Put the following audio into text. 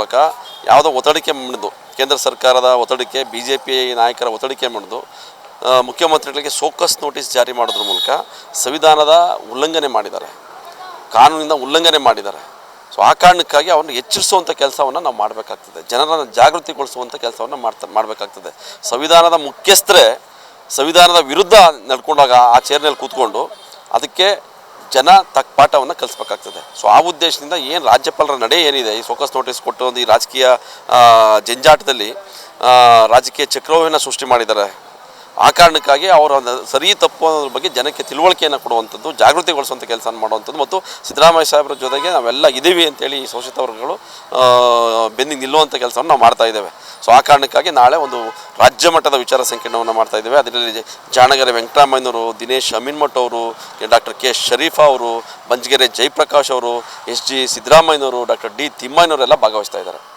ಮೂಲಕ ಯಾವುದೋ ಒತ್ತಡಕ್ಕೆ ಮಾಡಿದ್ದು ಕೇಂದ್ರ ಸರ್ಕಾರದ ಒತ್ತಡಕ್ಕೆ ಬಿ ಜೆ ಪಿ ನಾಯಕರ ಒತ್ತಡಕ್ಕೆ ಮಾಡಿದ್ದು ಮುಖ್ಯಮಂತ್ರಿಗಳಿಗೆ ಸೋಕಸ್ ನೋಟಿಸ್ ಜಾರಿ ಮಾಡೋದ್ರ ಮೂಲಕ ಸಂವಿಧಾನದ ಉಲ್ಲಂಘನೆ ಮಾಡಿದ್ದಾರೆ. ಕಾನೂನಿಂದ ಉಲ್ಲಂಘನೆ ಮಾಡಿದ್ದಾರೆ. ಸೊ ಆ ಕಾರಣಕ್ಕಾಗಿ ಅವ್ರನ್ನ ಎಚ್ಚರಿಸುವಂಥ ಕೆಲಸವನ್ನು ನಾವು ಮಾಡಬೇಕಾಗ್ತದೆ. ಜನರನ್ನು ಜಾಗೃತಿಗೊಳಿಸುವಂಥ ಕೆಲಸವನ್ನು ಮಾಡ್ತಾ, ಮಾಡಬೇಕಾಗ್ತದೆ. ಸಂವಿಧಾನದ ಮುಖ್ಯಸ್ಥರೇ, ಸಂವಿಧಾನದ ವಿರುದ್ಧ ನಡ್ಕೊಂಡಾಗ ಆ ಚೇರ್ನಲ್ಲಿ ಕೂತ್ಕೊಂಡು ಅದಕ್ಕೆ ಜನ ತಕ್ಕ ಪಾಠವನ್ನು ಕಲಿಸ್ಬೇಕಾಗ್ತದೆ. ಸೊ ಆ ಉದ್ದೇಶದಿಂದ ಏನು ರಾಜ್ಯಪಾಲರ ನಡೆ ಏನಿದೆ, ಈ ಫೋಕಸ್ ನೋಟಿಸ್ ಕೊಟ್ಟು ಒಂದು ಈ ರಾಜಕೀಯ ಜಂಜಾಟದಲ್ಲಿ ರಾಜಕೀಯ ಚಕ್ರವ್ಯೂಹನ ಸೃಷ್ಟಿ ಮಾಡಿದ್ದಾರೆ. ಆ ಕಾರಣಕ್ಕಾಗಿ ಅವರ ಸರಿ ತಪ್ಪು ಅನ್ನೋದ್ರ ಬಗ್ಗೆ ಜನಕ್ಕೆ ತಿಳುವಳಿಕೆಯನ್ನು ಕೊಡುವಂಥದ್ದು, ಜಾಗೃತಿಗೊಳಿಸುವಂಥ ಕೆಲಸ ಮಾಡುವಂಥದ್ದು ಮತ್ತು ಸಿದ್ದರಾಮಯ್ಯ ಸಾಹೇಬರ ಜೊತೆಗೆ ನಾವೆಲ್ಲ ಇದ್ದೀವಿ ಅಂತೇಳಿ ಶೋಷಿತ ವರ್ಗಗಳು ಬೆನ್ನಿಗೆ ನಿಲ್ಲುವಂಥ ಕೆಲಸವನ್ನು ನಾವು ಮಾಡ್ತಾ ಇದ್ದೇವೆ. ಸೊ ಆ ಕಾರಣಕ್ಕಾಗಿ ನಾಳೆ ಒಂದು ರಾಜ್ಯ ಮಟ್ಟದ ವಿಚಾರ ಸಂಕೀರ್ಣವನ್ನು ಮಾಡ್ತಾ ಇದ್ದೇವೆ. ಅದರಲ್ಲಿ ಜಾಣಗೆರೆ ವೆಂಕಟರಾಮಯ್ಯನವರು, ದಿನೇಶ್ ಅಮೀನ್ಮಠ್ ಅವರು, ಡಾಕ್ಟರ್ ಕೆ ಶರೀಫಾ ಅವರು, ಬಂಜಗೆರೆ ಜಯಪ್ರಕಾಶ್ ಅವರು, ಎಸ್ ಜಿ ಸಿದ್ದರಾಮಯ್ಯನವರು, ಡಾಕ್ಟರ್ ಡಿ ತಿಮ್ಮಯ್ಯನವರೆಲ್ಲ ಭಾಗವಹಿಸ್ತಾ ಇದ್ದಾರೆ.